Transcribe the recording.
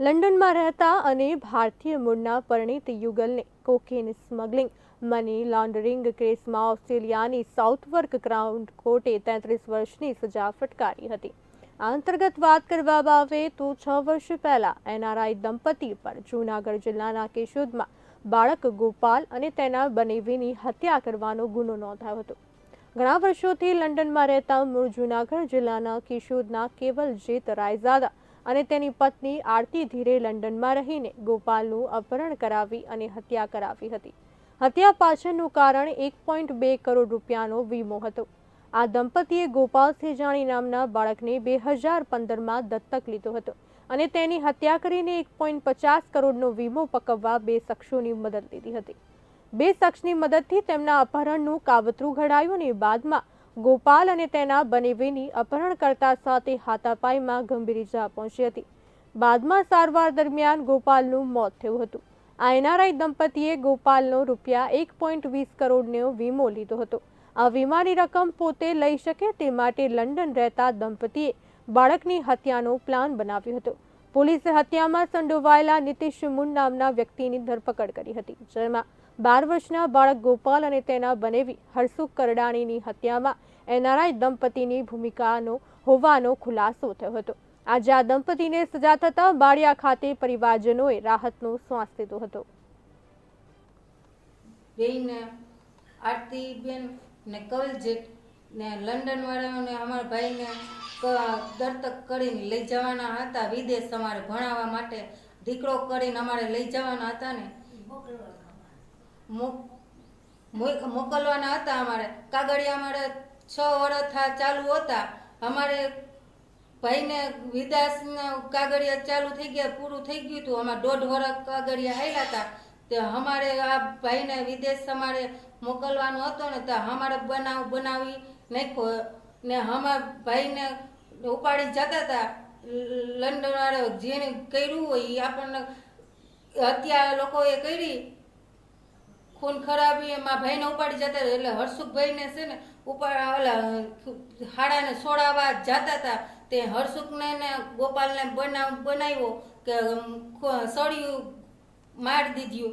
લંડનમાં રહેતા અને ભારતીય મૂળના પરિણીત યુગલને કોકેન સ્મગલિંગ, મની લોન્ડરિંગ કેસમાં ઓસ્ટ્રેલિયાની સાઉથવર્ક ક્રાઉન કોર્ટે તેત્રીસ વર્ષની સજા ફટકારી હતી. આ અંતર્ગત વાત કરવામાં આવે તો છ વર્ષ પહેલા એનઆરઆઈ દંપતી પર જૂનાગઢ જિલ્લાના કેશોદમાં બાળક ગોપાલ અને તેના બનેવીની હત્યા કરવાનો ગુનો નોંધાયો હતો. ઘણા વર્ષોથી લંડનમાં રહેતા મૂળ જૂનાગઢ જિલ્લાના કિશોદના કેવલ જેત રાયઝાદા અને તેની પત્ની આરતી ધીરે લંડનમાં રહીને ગોપાલનું અપહરણ કરાવી અને હત્યા કરાવી હતી. હત્યા પાછળનું કારણ એક પોઈન્ટ બે કરોડ રૂપિયાનો વીમો હતો. આ દંપતીએ ગોપાલ સેજાણી નામના બાળકને બે હજાર પંદરમાં દત્તક લીધો હતો અને તેની હત્યા કરીને એક પોઈન્ટ પચાસ કરોડનો વીમો પકવવા બે શખ્સોની મદદ લીધી હતી. બે શખ્સની મદદથી તેમના અપહરણનું કાવતરું ઘડાયું અને બાદમાં ગોપાલ અને તેના બનેવીની અપહરણકર્તા સાથે હાથાપાઈમાં ગંભીર ઇજા પહોંચી હતી. બાદમાં સારવાર દરમિયાન ગોપાલનું મોત થયું હતું. આ એનઆરઆઈ દંપતીએ ગોપાલનો રૂપિયા એક પોઈન્ટ વીસ કરોડનો વીમો લીધો હતો. આ વીમાની રકમ પોતે લઈ શકે તે માટે લંડન રહેતા દંપતીએ બાળકની હત્યાનો પ્લાન બનાવ્યો હતો. પોલીસે હત્યામાં સંડોવાયેલા નીતિશ મુન નામના વ્યક્તિની ધરપકડ કરી હતી, જેમાં બાર વર્ષના બાળક ગોપાલ અને તેના બનેવી હરસુખ કરડાણીની હત્યામાં એનઆરઆઈ દંપતીની ભૂમિકાનો હોવાનો ખુલાસો થયો હતો. આજે આ દંપતીને સજા થતાં બાળિયા ખાતે પરિવારજનોએ રાહતનો શ્વાસ લીધો હતો. બેન, આરતી બેન ને કવલજીત ને લંડન વાળાઓને અમારા ભાઈને દત્તક કરીને લઈ જવાના હતા. વિદેશ અમારે ભણાવવા માટે દીકરો કરીને અમારે લઈ જવાના હતા ને. મોક- મોક- મોકલવાના હતા અમારે. કાગળિયા અમારે છ વર્ષ ચાલુ હતા. અમારે ભાઈને વિદાસના કાગળિયા ચાલુ થઈ ગયા, પૂરું થઈ ગયું હતું. અમારે દોઢ વર્ષ કાગળિયા આવેલા હતા. તે અમારે આ ભાઈને વિદેશ અમારે મોકલવાનો હતો ને, તો અમારે બનાવ બનાવી નાખ્યો. ને અમારા ભાઈને ઉપાડી જતા હતા લંડન વાળા જેને કર્યું હોય એ આપણને હત્યા લોકોએ કરી. ખૂન ખરાબી, એમાં ભાઈને ઉપાડી જતા. એટલે હર્ષુખભાઈને છે ને, ઉપાડ, ઓલા, હાડાને છોડાવવા જતા હતા તે હર્ષુખને ને ગોપાલને બનાવ, બનાવ્યો કે સળિયું મારી દીધું